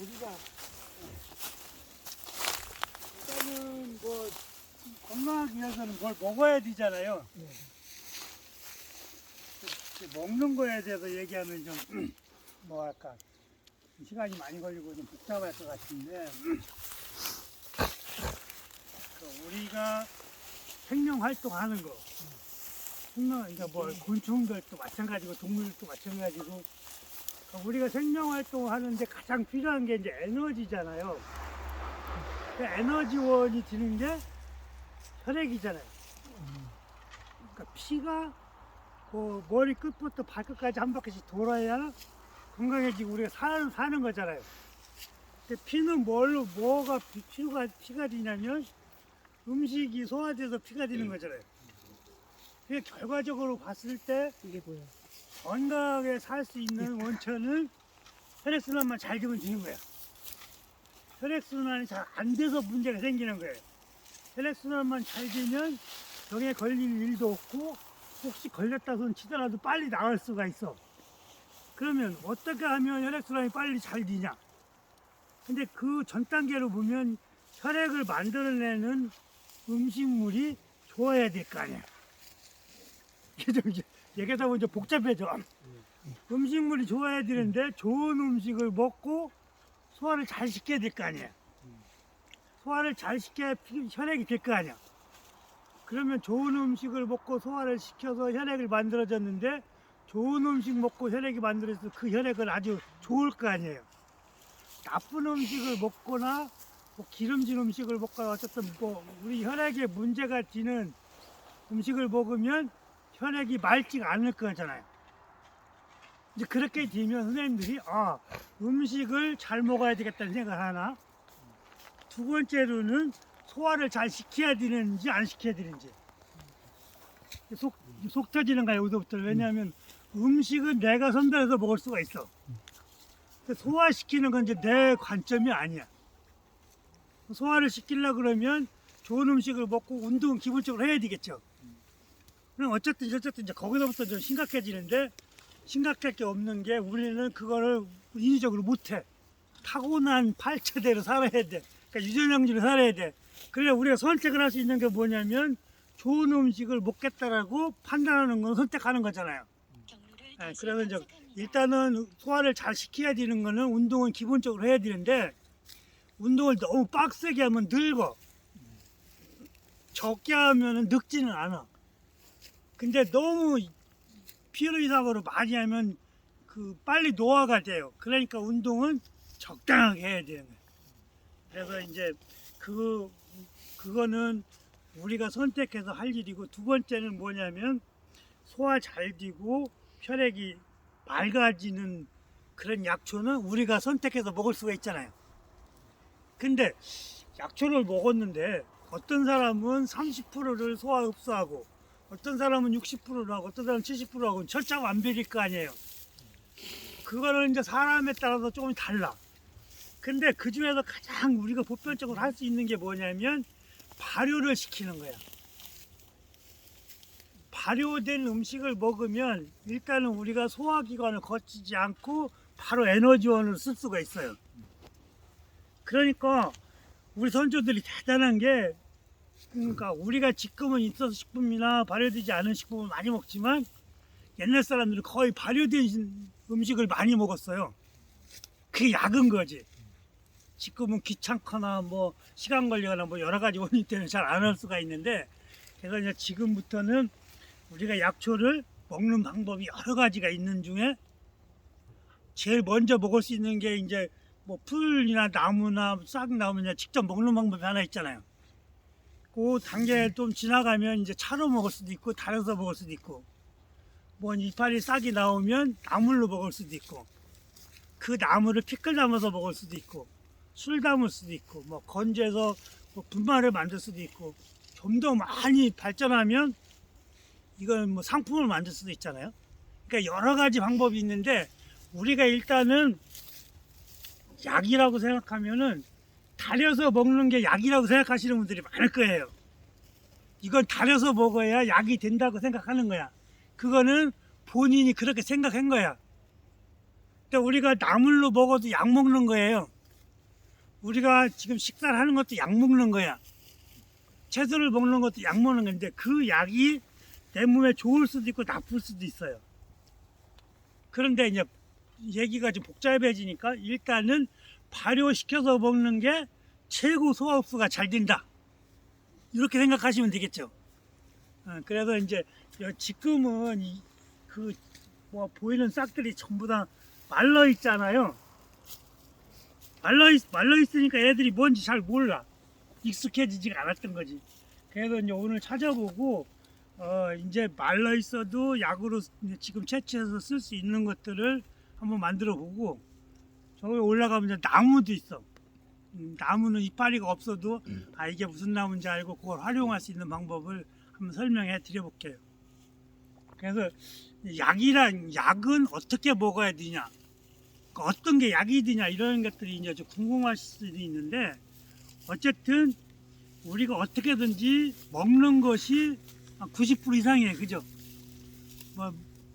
우리가 일단은 뭐 건강하기 위해서는 뭘 먹어야 되잖아요. 네. 그 먹는 거에 대해서 얘기하면 좀 뭐랄까 시간이 많이 걸리고 좀 복잡할 것 같은데 그 우리가 생명 활동하는 거 생명 그러니까 뭐 곤충들도 마찬가지고 동물들도 마찬가지고 우리가 생명 활동을 하는데 가장 필요한 게 이제 에너지잖아요. 그 에너지원이 드는 게 혈액이잖아요. 그러니까 피가 그 머리 끝부터 발끝까지 한 바퀴씩 돌아야 건강해지고 우리가 사는, 사는 거잖아요. 근데 피는 뭘로 뭐가 피- 피가 피가 되냐면 음식이 소화돼서 피가 되는 거잖아요. 그게 결과적으로 봤을 때 이게 뭐야? 건강하게 살수 있는 원천은 혈액순환만 잘 되면 되는 거야. 혈액순환이 잘 안 돼서 문제가 생기는 거예요. 혈액순환만 잘 되면 병에 걸릴 일도 없고 혹시 걸렸다 손 치더라도 빨리 나을 수가 있어. 그러면 어떻게 하면 혈액순환이 빨리 잘 되냐? 근데 그 전 단계로 보면 혈액을 만들어내는 음식물이 좋아야 될 거 아니야. 좀 이제 얘기하다 보면 좀 복잡해져. 음식물이 좋아야 되는데 좋은 음식을 먹고 소화를 잘 시켜야 될 거 아니야. 소화를 잘 시켜야 피- 혈액이 될 거 아니야. 그러면 좋은 음식을 먹고 소화를 시켜서 혈액을 만들어졌는데 좋은 음식 먹고 혈액이 만들어져서 그 혈액은 아주 좋을 거 아니에요. 나쁜 음식을 먹거나 뭐 기름진 음식을 먹거나 어쨌든 뭐 우리 혈액에 문제가 되는 음식을 먹으면 혈액이 맑지가 않을 거잖아요. 이제 그렇게 되면 선생님들이 아 음식을 잘 먹어야 되겠다는 생각을 하나? 두 번째로는 소화를 잘 시켜야 되는지 안 시켜야 되는지. 속, 속 터지는 거예요 여기서부터. 왜냐하면 음식은 내가 선별해서 먹을 수가 있어. 소화시키는 건 이제 내 관점이 아니야. 소화를 시키려 그러면 좋은 음식을 먹고 운동은 기본적으로 해야 되겠죠 그럼 어쨌든 어쨌든 이제 거기서부터 좀 심각해지는데 심각할 게 없는 게 우리는 그거를 인위적으로 못해. 타고난 팔체대로 살아야 돼. 그러니까 유전형지로 살아야 돼. 그래 우리가 선택을 할 수 있는 게 뭐냐면 좋은 음식을 먹겠다라고 판단하는 건 선택하는 거잖아요. 네, 그래서 이제 일단은 소화를 잘 시켜야 되는 거는 운동은 기본적으로 해야 되는데 운동을 너무 빡세게 하면 늙어. 적게 하면 늙지는 않아. 근데 너무 필요 이상으로 많이 하면 그 빨리 노화가 돼요. 그러니까 운동은 적당하게 해야 되는 거예요. 그래서 이제 그 그거는 우리가 선택해서 할 일이고 두 번째는 뭐냐면 소화 잘 되고 혈액이 맑아지는 그런 약초는 우리가 선택해서 먹을 수가 있잖아요. 근데 약초를 먹었는데 어떤 사람은 30%를 소화 흡수하고 어떤 사람은 60%를 하고 어떤 사람은 70%를 하고 철저히 완벽일 거 아니에요. 그거는 이제 사람에 따라서 조금 달라. 근데 그 중에서 가장 우리가 보편적으로 할 수 있는 게 뭐냐면 발효를 시키는 거야. 발효된 음식을 먹으면 일단은 우리가 소화기관을 거치지 않고 바로 에너지원을 쓸 수가 있어요. 그러니까 우리 선조들이 대단한 게 그러니까 우리가 지금은 있어서 식품이나 발효되지 않은 식품을 많이 먹지만 옛날 사람들은 거의 발효된 음식을 많이 먹었어요. 그게 약은 거지. 지금은 귀찮거나 뭐 시간 걸리거나 뭐 여러 가지 원인 때문에 잘 안 할 수가 있는데 그래서 이제 지금부터는 우리가 약초를 먹는 방법이 여러 가지가 있는 중에 제일 먼저 먹을 수 있는 게 이제 뭐 풀이나 나무나 싹 나오면 직접 먹는 방법이 하나 있잖아요. 그 단계 좀 지나가면 이제 차로 먹을 수도 있고 달여서 먹을 수도 있고 뭐 이파리 싹이 나오면 나물로 먹을 수도 있고 그 나무를 피클 담아서 먹을 수도 있고 술 담을 수도 있고 뭐 건져서 뭐 분말을 만들 수도 있고 좀 더 많이 발전하면 이건 뭐 상품을 만들 수도 있잖아요. 그러니까 여러 가지 방법이 있는데 우리가 일단은 약이라고 생각하면은 달여서 먹는 게 약이라고 생각하시는 분들이 많을 거예요. 이건 달여서 먹어야 약이 된다고 생각하는 거야. 그거는 본인이 그렇게 생각한 거야. 근데 우리가 나물로 먹어도 약 먹는 거예요. 우리가 지금 식사를 하는 것도 약 먹는 거야. 채소를 먹는 것도 약 먹는 건데 그 약이 내 몸에 좋을 수도 있고 나쁠 수도 있어요. 그런데 이제 얘기가 좀 복잡해지니까 일단은 발효시켜서 먹는 게 최고 소화 흡수가 잘 된다. 이렇게 생각하시면 되겠죠. 어, 그래서 이제 여- 지금은 이- 그뭐 보이는 싹들이 전부 다 말라 있잖아요. 말라 있 말라 있으니까 애들이 뭔지 잘 몰라. 익숙해지지가 않았던 거지. 그래서 이제 오늘 찾아보고 어 이제 말라 있어도 약으로 지금 채취해서 쓸 수 있는 것들을 한번 만들어 보고 저기 올라가면 이제 나무도 있어. 음, 나무는 이파리가 없어도 아 이게 무슨 나무인지 알고 그걸 활용할 수 있는 방법을 한번 설명해 드려 볼게요. 그래서 약이란 약은 어떻게 먹어야 되냐, 그 어떤 게 약이 되냐 이런 것들이 이제 좀 궁금하실 수도 있는데 어쨌든 우리가 어떻게든지 먹는 것이 90% 이상이에요, 그죠? 뭐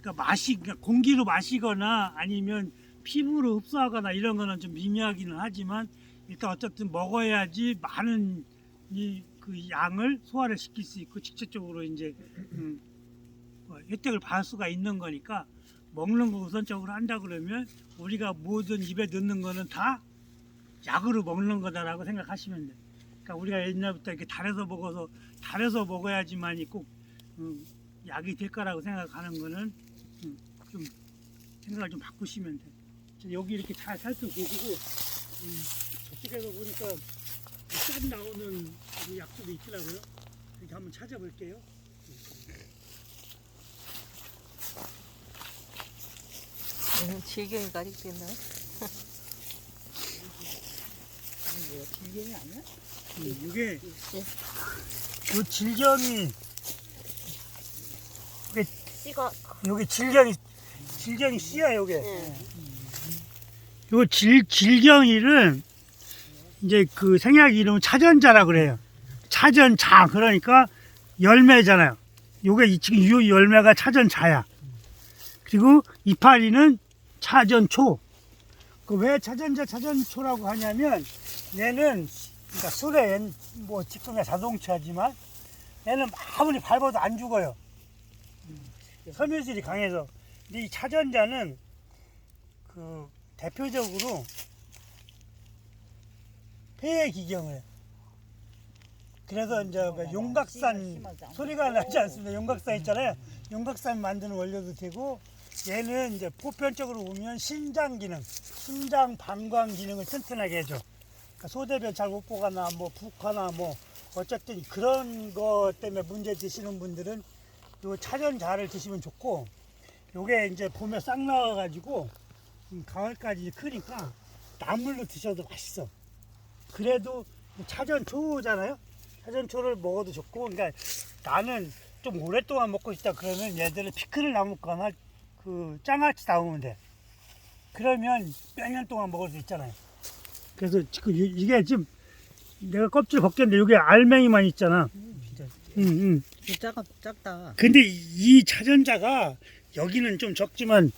그러니까 마시 그러니까 공기로 마시거나 아니면 피부로 흡수하거나 이런 거는 좀 미미하기는 하지만 일단 어쨌든 먹어야지 많은 이 그 양을 소화를 시킬 수 있고 직접적으로 이제 음, 뭐 혜택을 받을 수가 있는 거니까 먹는 거 우선적으로 한다 그러면 우리가 모든 입에 넣는 거는 다 약으로 먹는 거다라고 생각하시면 돼요. 그러니까 우리가 옛날부터 이렇게 달에서 먹어서 달에서 먹어야지만이 꼭 음, 약이 될 거라고 생각하는 거는 음, 좀 생각을 좀 바꾸시면. 자, 여기 이렇게 잘 살펴보시고 음, 저쪽에서 보니까 짠 나오는 그 약들도 있더라고요. 이렇게 한번 찾아볼게요. 음, 질경이가 아직도 있나? 뭐야, 질경이 아니야? 음, 이게 예. 요 질경이 씨가 요게 질경이 질경이 씨야 요게. 예. 요 질, 질경이는 이제 그 생약 이름은 차전자라 그래요. 차전자 그러니까 열매잖아요. 요게 이- 지금 이 열매가 차전자야. 그리고 이파리는 차전초. 그 왜 차전자 차전초라고 하냐면 얘는 그러니까 술에 뭐 지금의 자동차지만 얘는 아무리 밟아도 안 죽어요. 섬유질이 강해서. 근데 이 차전자는 그 대표적으로 폐의 기경을. 그래서 이제 뭐 용각산 소리가 나지 않습니다. 용각산 있잖아요. 용각산 만드는 원료도 되고 얘는 이제 보편적으로 보면 신장 기능, 신장 방광 기능을 튼튼하게 해줘. 그러니까 소대변 잘 못 보거나 뭐 붓거나 뭐 어쨌든 그런 것 때문에 문제 드시는 분들은 요 차전자를 드시면 좋고 요게 이제 봄에 싹 나와가지고 음, 가을까지 크니까 나물로 드셔도 맛있어. 그래도 차전초잖아요. 차전초를 먹어도 좋고, 그러니까 나는 좀 오랫동안 먹고 싶다 그러면 얘들을 피클을 남거나 그 장아찌 담으면 돼. 그러면 몇 년 동안 먹을 수 있잖아요. 그래서 지금 이- 이게 지금 내가 껍질 벗겼는데 여기 알맹이만 있잖아. 응. 작아, 작다. 근데 이 차전자가 여기는 좀 적지만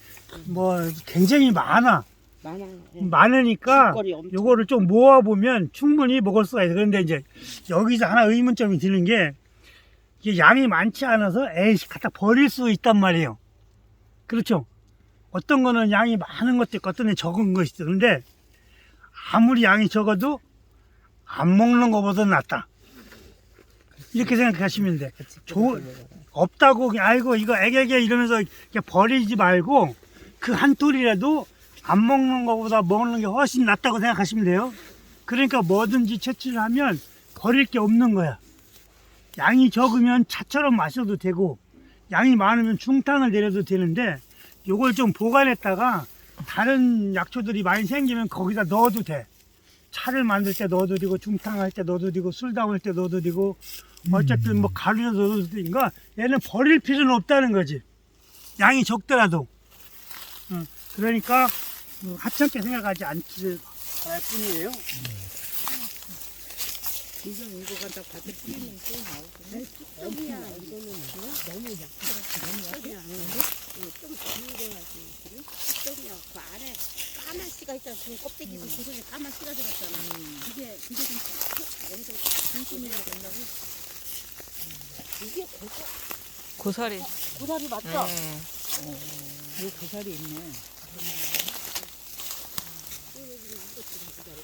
뭐 굉장히 많아. 많아. 많으니까 줄거리 엄청. 요거를 좀 모아 보면 충분히 먹을 수가 있어. 그런데 이제 여기서 하나 의문점이 드는 게 이게 양이 많지 않아서 에이씨 갖다 버릴 수 있단 말이에요. 그렇죠? 어떤 거는 양이 많은 것도 있고 어떤 데 적은 것이 있어. 근데 아무리 양이 적어도 안 먹는 것보다 낫다. 이렇게 생각하시면 돼. 조- 없다고 그냥 아이고 이거 애게게 이러면서 버리지 말고 그 한 톨이라도 안 먹는 것보다 먹는 게 훨씬 낫다고 생각하시면 돼요. 그러니까 뭐든지 채취를 하면 버릴 게 없는 거야. 양이 적으면 차처럼 마셔도 되고 양이 많으면 중탕을 내려도 되는데 요걸 좀 보관했다가 다른 약초들이 많이 생기면 거기다 넣어도 돼. 차를 만들 때 넣어도 되고 중탕할 때 넣어도 되고 술 담을 때 넣어도 되고 어쨌든 뭐 가루에 넣어도 되니까 얘는 버릴 필요는 없다는 거지. 양이 적더라도. 어, 그러니까 어, 하찮게 생각하지 않기를 바랄 뿐이에요. 지금 이거 갖다 밭에 뿌리면 또 나오고. 네. 이거는 너무 약해. 너무 약해. 좀 담궈야지. 그래? 쑥떡이야. 그 안에 까만 씨가 있잖아. 그 껍데기 그 속에 까만 씨가 들었잖아. 그게 그게 좀쏙 엄청 중심해야 된다고. 이게 고사, 고사리. 고사리 맞죠? 네. 여기 고사리 있네.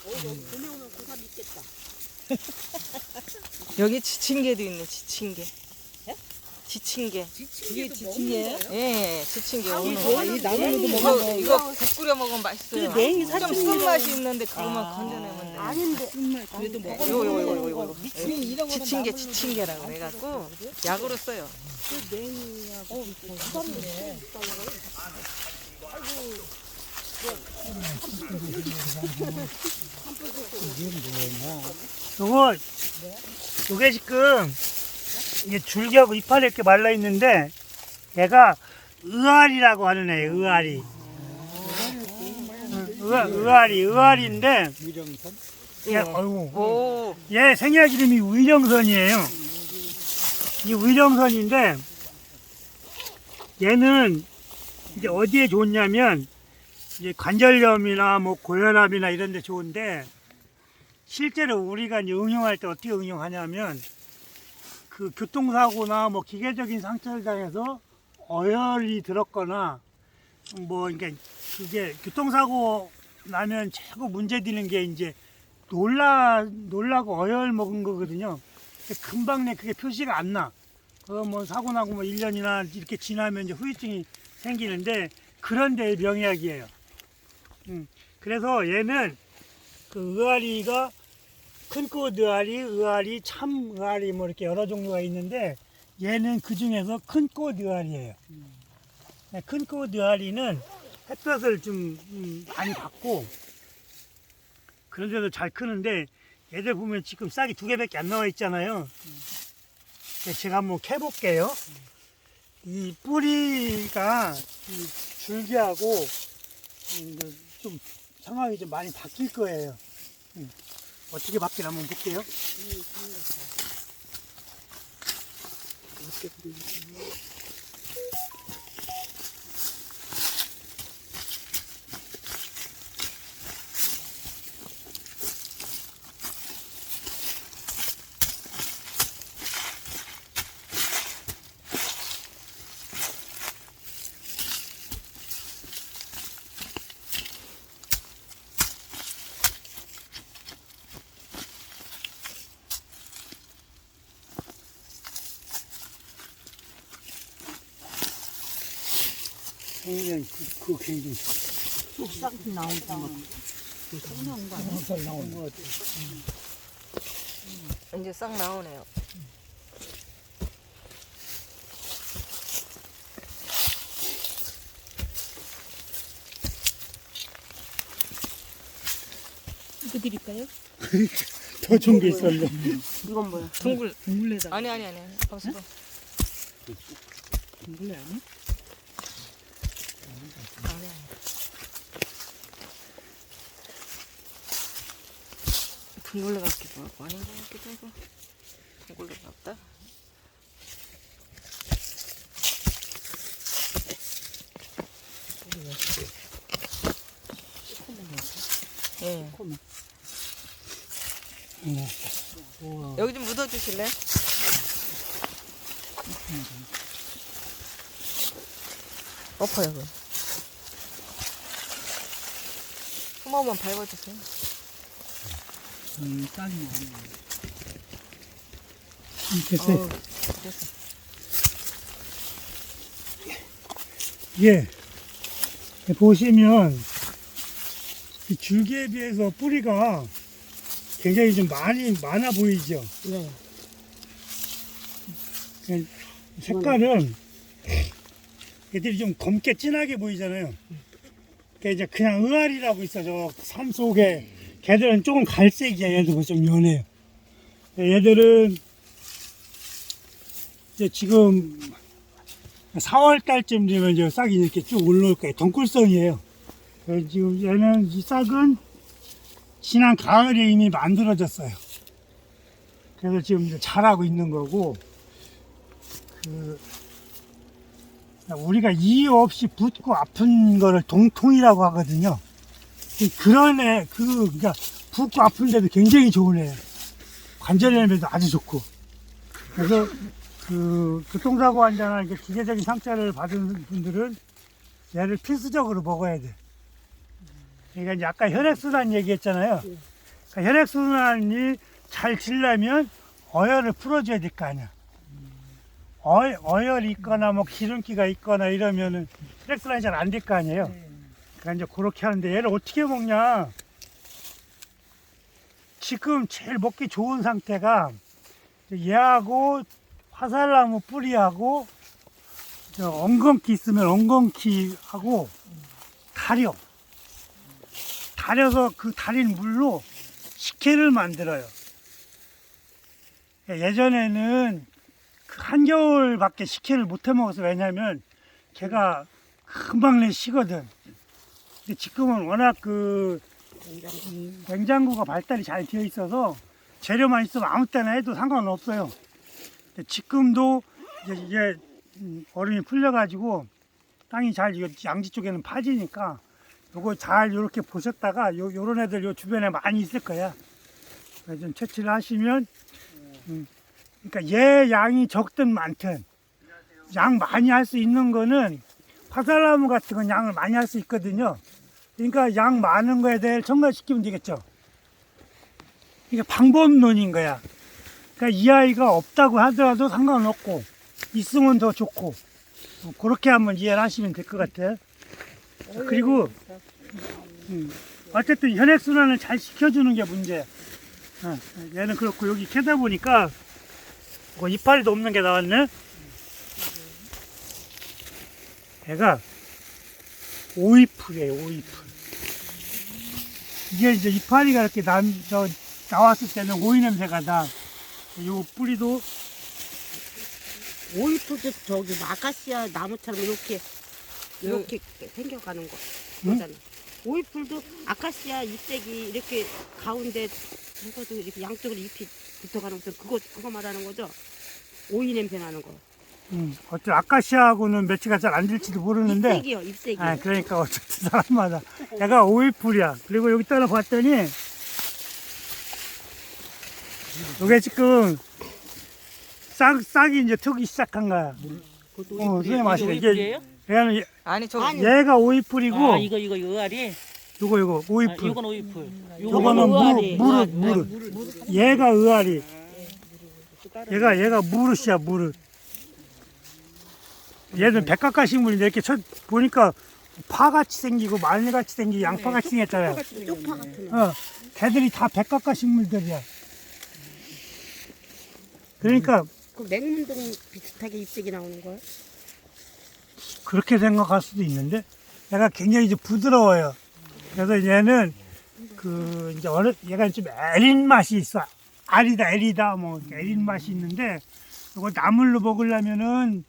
어, 여기 봄에 오면 고사리 있겠다. 여기 지친개도 있네, 지친개. 지친개. 이게 지치예요? 예. 아, 오늘. 이거 이 나무로도 이거, 먹는 이거 국 끓여 먹으면 맛있어요. 냉이 좀 사진 쓴맛이 있는데 그거만 아. 건져내면 돼. 아닌데. 그래도 네. 먹어. 이거, 이거, 이거, 이거, 이거. 미친 이런 거는 지친개, 나무로도 지친개라고 안 해갖고 약으로 써요. 그 냉이하고 고사리 요거 요게 지금 이게 줄기하고 이파리 이렇게 말라 있는데 얘가 의아리라고 하는 애예요. 의아리. 응, 의아, 의아리, 의아리인데 유령선? 얘, 어이구, 오, 얘 생약 이름이 위령선이에요. 이 위령선인데 얘는 이제 어디에 좋냐면 이제 관절염이나 뭐 고혈압이나 이런 데 좋은데 실제로 우리가 이제 응용할 때 어떻게 응용하냐면 그 교통사고나 뭐 기계적인 상처를 당해서 어혈이 들었거나 뭐 그러니까 그게 교통사고 나면 최고 문제 되는 게 이제 놀라 놀라고 어혈 먹은 거거든요. 금방 내 그게 표시가 안 나. 그거 뭐 사고 나고 뭐 1년이나 이렇게 지나면 이제 후유증이 생기는데 그런 데의 명약이에요. 음. 그래서 얘는 그 의아리가 큰꽃 의아리, 의아리, 참 의아리 뭐 이렇게 여러 종류가 있는데 얘는 그 중에서 큰꽃 의아리예요. 네, 큰꽃 의아리는 햇볕을 좀 음, 많이 받고 그런데도 잘 크는데 얘들 보면 지금 싹이 두 개밖에 안 나와 있잖아요. 네, 제가 한번 캐볼게요. 이 뿌리가 이 줄기하고 음, 그좀 상황이 좀 많이 바뀔 거예요. 음, 어떻게 바뀌나 한번 볼게요. 굉장히 그, 그 굉장히 싹 나온 거 같아. 살 나온 거 같아. 이제 싹 나오네요. 이거 드릴까요? 더 좋은 게 있었는데. 이건 뭐야? 둥글. 둥글레다. 아니, 아니, 아니. 봐봐. 둥글레 아니? 아니, 아니. 둥글레 같기도 하고 아닌 것 같기도 하고 둥글레 같다. 예. 우와. 여기 좀 묻어주실래? 엎어요, 그. 한 번만 밟아주세요. 음, 싹이 나네. 됐어요. 어우, 됐어. 예. 보시면 이 줄기에 비해서 뿌리가 굉장히 좀 많이 많아 보이죠. 네. 색깔은 얘들이 좀 검게 진하게 보이잖아요. 그러니까 이제 그냥 의아리라고 있어죠. 산 속에 걔들은 조금 갈색이야. 얘들은 좀 연해요. 얘들은 이제 지금 4월 달쯤 되면 이제 싹이 이렇게 쭉 올라올 거예요. 덩굴성이에요. 그래서 지금 얘는 이 싹은 지난 가을에 이미 만들어졌어요. 그래서 지금 이제 자라고 있는 거고, 그, 우리가 이유 없이 붓고 아픈 거를 동통이라고 하거든요. 그런 애, 그, 그러니까 붓고 아픈데도 굉장히 좋은 애예요. 관절염에도 아주 좋고. 그래서 그 교통사고 환자나 이렇게 기계적인 상처를 받은 분들은 얘를 필수적으로 먹어야 돼. 그러니까 이제 아까 혈액순환 얘기했잖아요. 그러니까 혈액순환이 잘 지려면 어혈을 풀어줘야 될 거 아니야. 어, 어혈이 있거나 뭐 기름기가 있거나 이러면은 혈액순환이 잘 안 될 거 아니에요. 그러니까 이제 그렇게 하는데 얘를 어떻게 먹냐? 지금 제일 먹기 좋은 상태가 얘하고 화살나무 뿌리하고 저 엉겅퀴 있으면 엉겅퀴하고 다려 다려서 그 달인 물로 식혜를 만들어요. 예전에는 그 한겨울밖에 식혜를 못 해 먹어서 왜냐면 걔가 금방 내 시거든. 근데 지금은 워낙 그 냉장고 가 발달이 잘 되어 있어서 재료만 있으면 아무 때나 해도 상관없어요. 근데 지금도 이제 이게 음, 얼음이 풀려가지고 땅이 잘 양지 쪽에는 파지니까 요거 잘 이렇게 보셨다가 요 요런 애들 요 주변에 많이 있을 거야. 좀 채취를 하시면 음, 그러니까 얘 양이 적든 많든 양 많이 할 수 있는 거는 화살나무 같은 건 양을 많이 할 수 있거든요. 그러니까 양 많은 거에 대해 첨가시키면 되겠죠. 이게 방법론인 거야. 그러니까 이 아이가 없다고 하더라도 상관없고 있으면 더 좋고 어, 그렇게 한번 이해를 하시면 될 것 같아요. 자, 그리고 음, 어쨌든 혈액 순환을 잘 시켜주는 게 문제야. 어, 얘는 그렇고 여기 캐다 보니까 뭐 이파리도 없는 게 나왔네. 얘가 오이풀이에요, 오이풀. 이게 이제 이파리가 이렇게 남, 저, 나왔을 때는 오이 냄새가 나. 요 뿌리도 오이풀도 저기 아카시아 나무처럼 이렇게 이렇게 생겨가는 거 응? 거잖아. 오이풀도 아카시아 잎새기 이렇게 가운데 이것도 이렇게 양쪽으로 잎이 붙어가는 거 그거 그거 말하는 거죠? 오이 냄새 나는 거. 음, 어째 아카시아하고는 매치가 잘 안 될지도 모르는데, 잎새기요, 잎새기. 아, 그러니까 어쨌든 사람마다. 얘가 오이풀이야. 그리고 여기 따라 봤더니, 이게 지금 싹, 싹이 이제 트기 시작한 거야. 그것도 어. 선생님 아시네. 이게, 오이풀이에요? 얘는, 얘- 아니 저 아니. 얘가 오이풀이고, 아 이거 이거 의아리. 요거, 요거, 아, 오이풀. 이건 오이풀. 요거는. 무릇, 무릇, 무릇. 얘가 의아리. 얘가, 얘가 무릇이야, 무릇. 얘는 백각가 식물인데 이렇게 쳐, 보니까 파같이 생기고 마늘같이 생기고 양파같이 생겼잖아요. 쪽파 같은 거. 어, 걔들이 다 백각가 식물들이야. 그러니까 그 맹문동 비슷하게 잎새기 나오는 거야? 그렇게 생각할 수도 있는데 얘가 굉장히 이제 부드러워요. 그래서 얘는 그 이제 어느 얘가 좀 애린 맛이 있어. 알이다 애리다 뭐 애린 맛이 있는데 이거 나물로 먹으려면은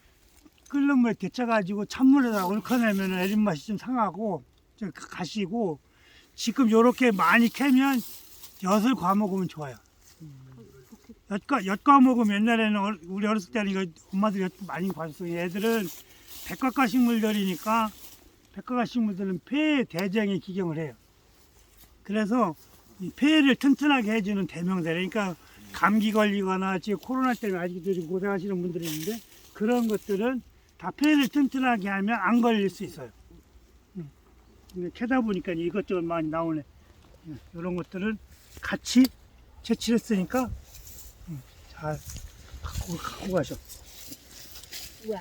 끓는 물에 데쳐가지고 찬물에다 얼큰내면은 애린 맛이 좀 상하고 좀 가시고 지금 요렇게 많이 캐면 엿을 과 먹으면 좋아요. 엿과 엿과 먹으면 옛날에는 얼- 우리 어렸을 때는 이거 엄마들이 엿 많이 과셨어요. 얘들은 백과가 식물들이니까 백과가 식물들은 폐 대장에 기경을 해요. 그래서 이 폐를 튼튼하게 해주는 대명사래. 그러니까 감기 걸리거나 지금 코로나 때문에 아직도 좀 고생하시는 분들이 있는데 그런 것들은 다 폐를 튼튼하게 하면 안 걸릴 수 있어요. 음. 근데 캐다 보니까 이것저것 많이 나오네. 이런 것들은 같이 채취를 했으니까 음, 잘 갖고, 갖고 가셔. 우와.